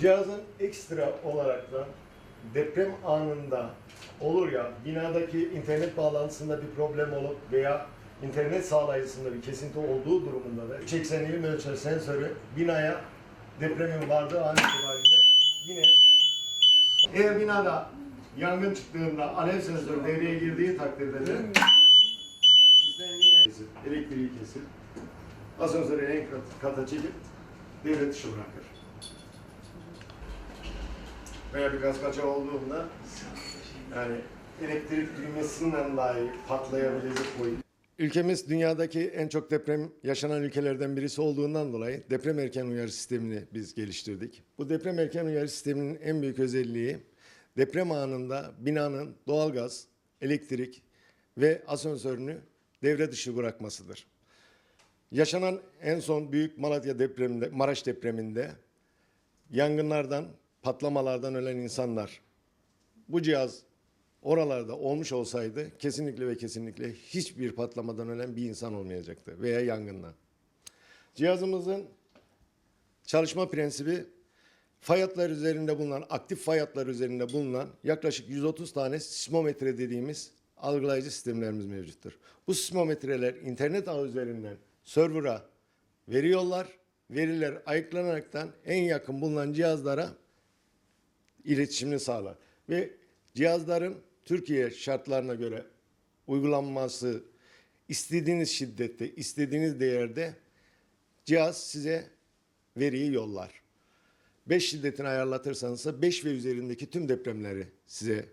Cihazın ekstra olarak da deprem anında olur ya binadaki internet bağlantısında bir problem olup veya internet sağlayıcısında bir kesinti olduğu durumunda da 80 ilim ölçer sensörü binaya depremin vardığı an itibariyle yine eğer binada yangın çıktığında alev sensörü devreye girdiği takdirde de kesip, elektriği kesip asansörü en kat- kata çekip devre dışı bırakır. Veya bir gaz kaçağı olduğunda yani elektrik düğmesinden dahi patlayabilecek boyut. Ülkemiz dünyadaki en çok deprem yaşanan ülkelerden birisi olduğundan dolayı deprem erken uyarı sistemini biz geliştirdik. Bu deprem erken uyarı sisteminin en büyük özelliği deprem anında binanın doğalgaz, elektrik ve asansörünü devre dışı bırakmasıdır. Yaşanan en son büyük Malatya depreminde, Maraş depreminde yangınlardan, patlamalardan ölen insanlar. Bu cihaz oralarda olmuş olsaydı kesinlikle ve kesinlikle hiçbir patlamadan ölen bir insan olmayacaktı veya yangından. Cihazımızın çalışma prensibi fay hatları üzerinde bulunan, aktif fay hatları üzerinde bulunan yaklaşık 130 tane sismometre dediğimiz algılayıcı sistemlerimiz mevcuttur. Bu sismometreler internet ağı üzerinden server'a veriyorlar. Veriler ayıklanaraktan en yakın bulunan cihazlara iletişimini sağlar. Ve cihazların Türkiye şartlarına göre uygulanması istediğiniz şiddette, istediğiniz değerde cihaz size veriyi yollar. 5 şiddetini ayarlatırsanız ise 5 ve üzerindeki tüm depremleri size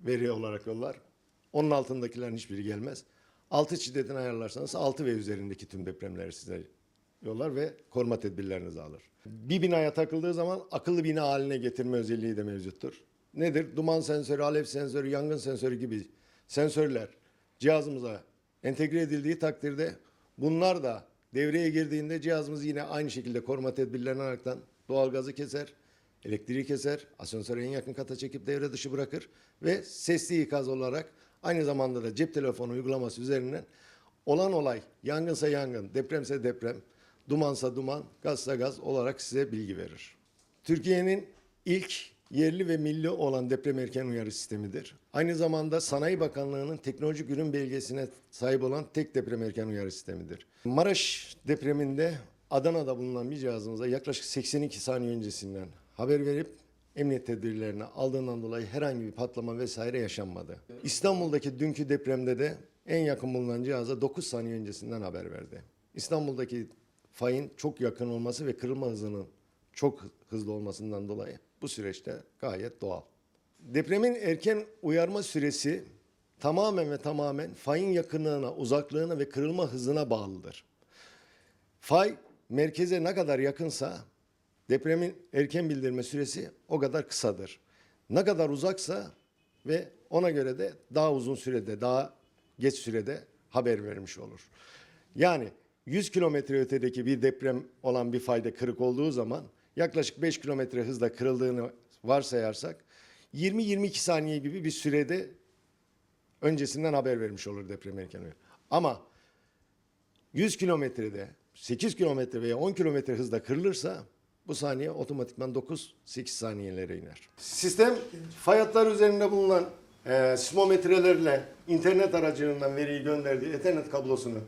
veri olarak yollar. Onun altındakilerin hiçbiri gelmez. 6 şiddetini ayarlarsanız 6 ve üzerindeki tüm depremleri size yollar ve koruma tedbirlerinizi alır. Bir binaya takıldığı zaman akıllı bina haline getirme özelliği de mevcuttur. Nedir? Duman sensörü, alev sensörü, yangın sensörü gibi sensörler cihazımıza entegre edildiği takdirde bunlar da devreye girdiğinde cihazımız yine aynı şekilde koruma tedbirlerini alaraktan doğalgazı keser, elektriği keser, asansörü en yakın kata çekip devre dışı bırakır ve sesli ikaz olarak aynı zamanda da cep telefonu uygulaması üzerinden olan olay yangınsa yangın, depremse deprem, dumansa duman, gazsa gaz olarak size bilgi verir. Türkiye'nin ilk yerli ve milli olan deprem erken uyarı sistemidir. Aynı zamanda Sanayi Bakanlığı'nın teknolojik ürün belgesine sahip olan tek deprem erken uyarı sistemidir. Maraş depreminde Adana'da bulunan bir cihazımıza yaklaşık 82 saniye öncesinden haber verip emniyet tedbirlerini aldığından dolayı herhangi bir patlama vesaire yaşanmadı. İstanbul'daki dünkü depremde de en yakın bulunan cihaza 9 saniye öncesinden haber verdi. İstanbul'daki fayın çok yakın olması ve kırılma hızının çok hızlı olmasından dolayı bu süreçte gayet doğal. Depremin erken uyarma süresi tamamen ve tamamen fayın yakınlığına, uzaklığına ve kırılma hızına bağlıdır. Fay merkeze ne kadar yakınsa depremin erken bildirme süresi o kadar kısadır. Ne kadar uzaksa ve ona göre de daha uzun sürede, daha geç sürede haber vermiş olur. Yani 100 kilometre ötedeki bir deprem olan bir fayda kırık olduğu zaman yaklaşık 5 kilometre hızla kırıldığını varsayarsak 20-22 saniye gibi bir sürede öncesinden haber vermiş olur deprem erken. Ama 100 kilometrede 8 kilometre veya 10 kilometre hızla kırılırsa bu saniye otomatikman 9-8 saniyelere iner. Sistem fay hatları üzerinde bulunan e, sismometrelerle internet aracılığından veriyi gönderdiği ethernet kablosunu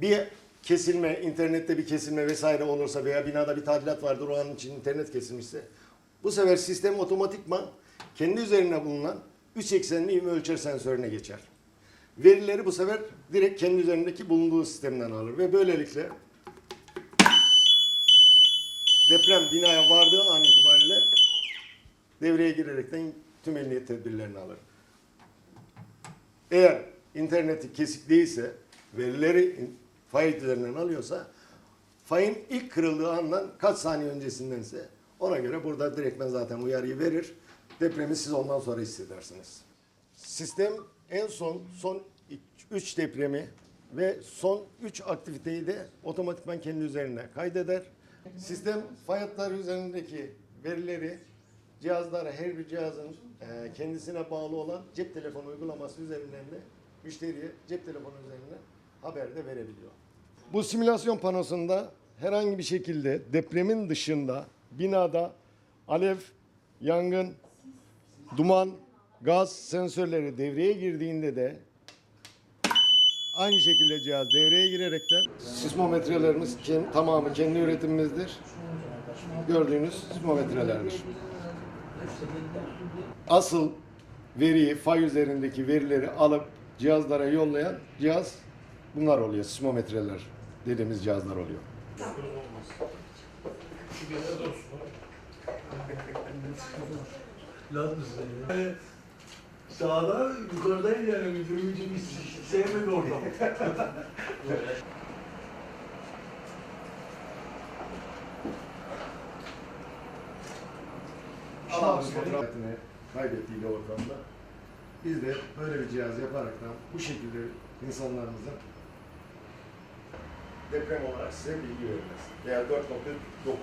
bir kesilme, internette bir kesilme vesaire olursa veya binada bir tadilat vardır o an için internet kesilmişse bu sefer sistem otomatikman kendi üzerine bulunan 3 eksenli ivme ölçer sensörüne geçer. Verileri bu sefer direkt kendi üzerindeki bulunduğu sistemden alır ve böylelikle deprem binaya vardığı an itibariyle devreye girerekten tüm emniyet tedbirlerini alır. Eğer interneti kesik değilse, verileri fay üzerinden alıyorsa, fayın ilk kırıldığı andan kaç saniye öncesindense ona göre burada direktmen zaten uyarıyı verir. Depremi siz ondan sonra hissedersiniz. Sistem en son son 3 depremi ve son 3 aktiviteyi de otomatikman kendi üzerine kaydeder. Sistem fay hatları üzerindeki verileri cihazlara her bir cihazın e, kendisine bağlı olan cep telefonu uygulaması üzerinden de müşteriye cep telefonu üzerinden haber de verebiliyor. Bu simülasyon panosunda herhangi bir şekilde depremin dışında binada alev, yangın, duman, gaz sensörleri devreye girdiğinde de aynı şekilde cihaz devreye girerekten sismometrelerimiz tamamı kendi üretimimizdir. Gördüğünüz sismometrelerdir. Asıl veriyi, fay üzerindeki verileri alıp cihazlara yollayan cihaz bunlar oluyor. Sismometreler dediğimiz cihazlar oluyor. Lazım mısın? Yani sağda yukarıdaydı yani müdürümüzü biz sevmedi ortam. Adam fotoğrafını kaybettiği ortamda biz de böyle bir cihaz yaparaktan bu şekilde insanlarımıza deprem olarak size bilgi veririz. Veya 4.9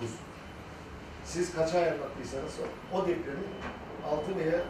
siz kaça ayarlattıysanız o, o depremin 6 veya